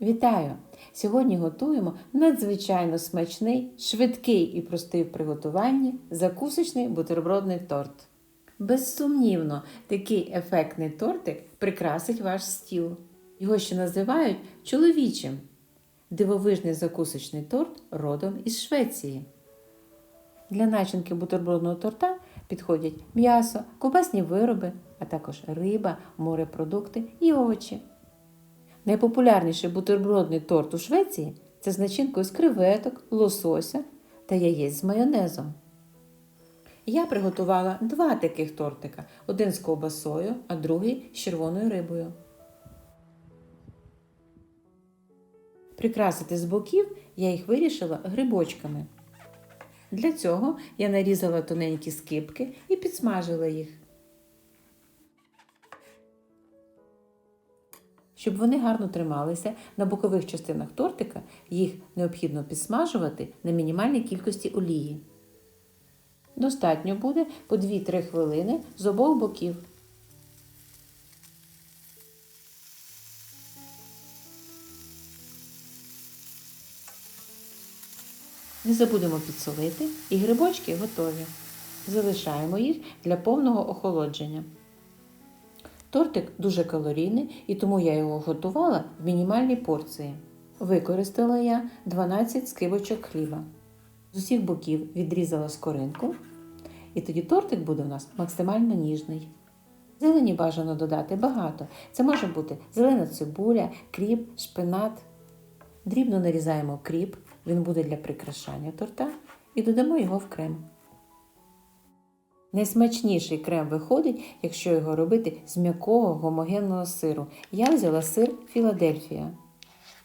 Вітаю! Сьогодні готуємо надзвичайно смачний, швидкий і простий в приготуванні закусочний бутербродний торт. Безсумнівно, такий ефектний тортик прикрасить ваш стіл. Його ще називають чоловічим. Дивовижний закусочний торт родом із Швеції. Для начинки бутербродного торта підходять м'ясо, ковбасні вироби, а також риба, морепродукти і овочі. Найпопулярніший бутербродний торт у Швеції це з начинкою з креветок, лосося та яєць з майонезом. Я приготувала два таких тортика: один з ковбасою, а другий з червоною рибою. Прикрасити з боків я їх вирішила грибочками. Для цього я нарізала тоненькі скибки і підсмажила їх. Щоб вони гарно трималися на бокових частинах тортика, їх необхідно підсмажувати на мінімальній кількості олії. Достатньо буде по 2-3 хвилини з обох боків. Не забудемо підсолити і грибочки готові. Залишаємо їх для повного охолодження. Тортик дуже калорійний, і тому я його готувала в мінімальній порції. Використала я 12 скибочок хліба. З усіх боків відрізала скоринку, і тоді тортик буде у нас максимально ніжний. Зелені бажано додати багато. Це може бути зелена цибуля, кріп, шпинат. Дрібно нарізаємо кріп, він буде для прикрашання торта, і додамо його в крем. Найсмачніший крем виходить, якщо його робити з м'якого гомогенного сиру. Я взяла сир Філадельфія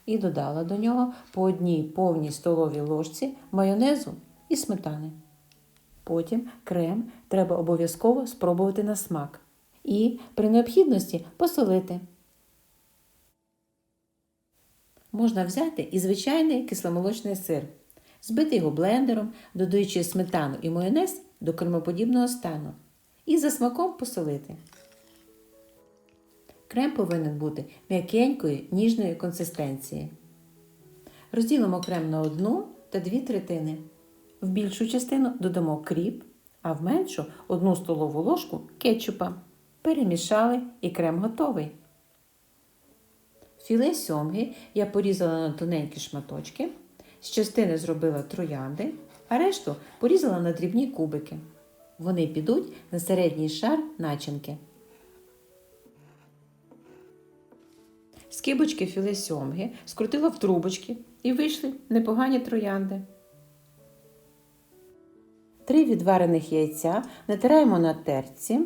і додала до нього по одній повній столовій ложці майонезу і сметани. Потім крем треба обов'язково спробувати на смак і при необхідності посолити. Можна взяти і звичайний кисломолочний сир, збити його блендером, додаючи сметану і майонез до кремоподібного стану і за смаком посолити. Крем повинен бути м'якенької, ніжної консистенції. Розділимо крем на одну та дві третини. В більшу частину додамо кріп, а в меншу одну столову ложку кетчупа. Перемішали і крем готовий. Філе сьомги я порізала на тоненькі шматочки, з частини зробила троянди, а решту порізала на дрібні кубики. Вони підуть на середній шар начинки. Скибочки філе сьомги скрутила в трубочки і вийшли непогані троянди. Три відварених яйця натираємо на терці.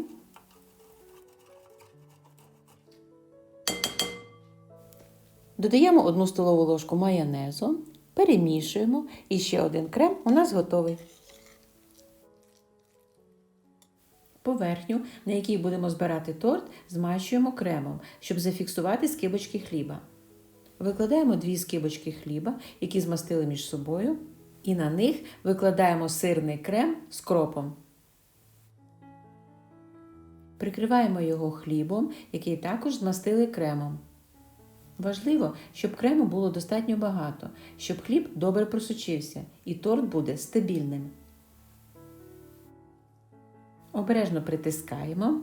Додаємо одну столову ложку майонезу, перемішуємо і ще один крем у нас готовий. Поверхню, на якій будемо збирати торт, змащуємо кремом, щоб зафіксувати скибочки хліба. Викладаємо дві скибочки хліба, які змастили між собою, і на них викладаємо сирний крем з кропом. Прикриваємо його хлібом, який також змастили кремом. Важливо, щоб крему було достатньо багато, щоб хліб добре просочився і торт буде стабільним. Обережно притискаємо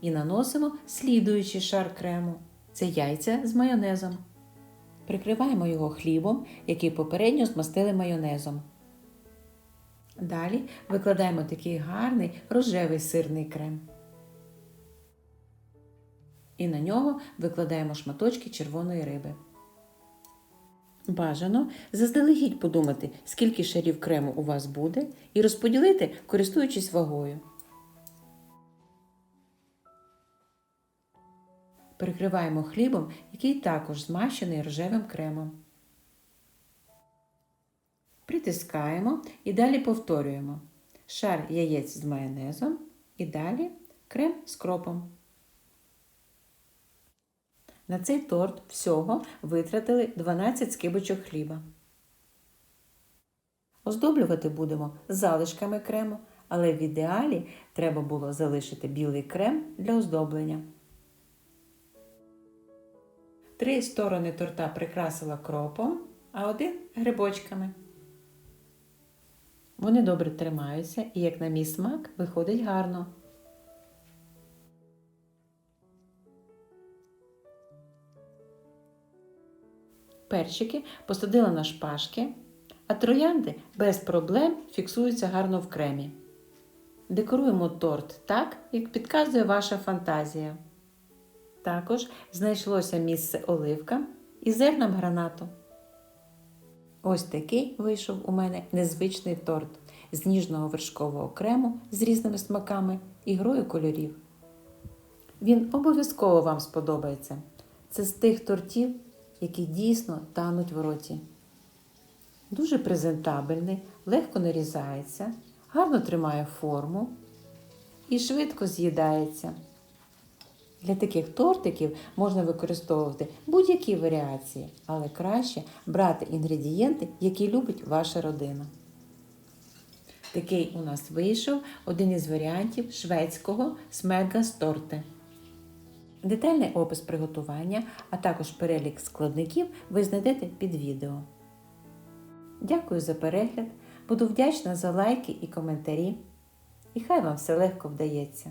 і наносимо слідуючий шар крему. Це яйця з майонезом. Прикриваємо його хлібом, який попередньо змастили майонезом. Далі викладаємо такий гарний рожевий сирний крем. І на нього викладаємо шматочки червоної риби. Бажано заздалегідь подумати, скільки шарів крему у вас буде, і розподілити, користуючись вагою. Перекриваємо хлібом, який також змащений рожевим кремом. Притискаємо і далі повторюємо шар яєць з майонезом і далі крем з кропом. На цей торт всього витратили 12 скибочок хліба. Оздоблювати будемо залишками крему, але в ідеалі треба було залишити білий крем для оздоблення. Три сторони торта прикрасила кропом, а один грибочками. Вони добре тримаються і, як на мій смак, виходить гарно. Перчики посадила на шпажки, а троянди без проблем фіксуються гарно в кремі. Декоруємо торт так, як підказує ваша фантазія. Також знайшлося місце оливкам і зернам гранату. Ось такий вийшов у мене незвичний торт з ніжного вершкового крему з різними смаками і грою кольорів. Він обов'язково вам сподобається. Це з тих тортів, які дійсно тануть в роті. Дуже презентабельний, легко нарізається, гарно тримає форму і швидко з'їдається. Для таких тортиків можна використовувати будь-які варіації, але краще брати інгредієнти, які любить ваша родина. Такий у нас вийшов один із варіантів шведського смергасторте. Детальний опис приготування, а також перелік складників ви знайдете під відео. Дякую за перегляд. Буду вдячна за лайки і коментарі. І хай вам все легко вдається.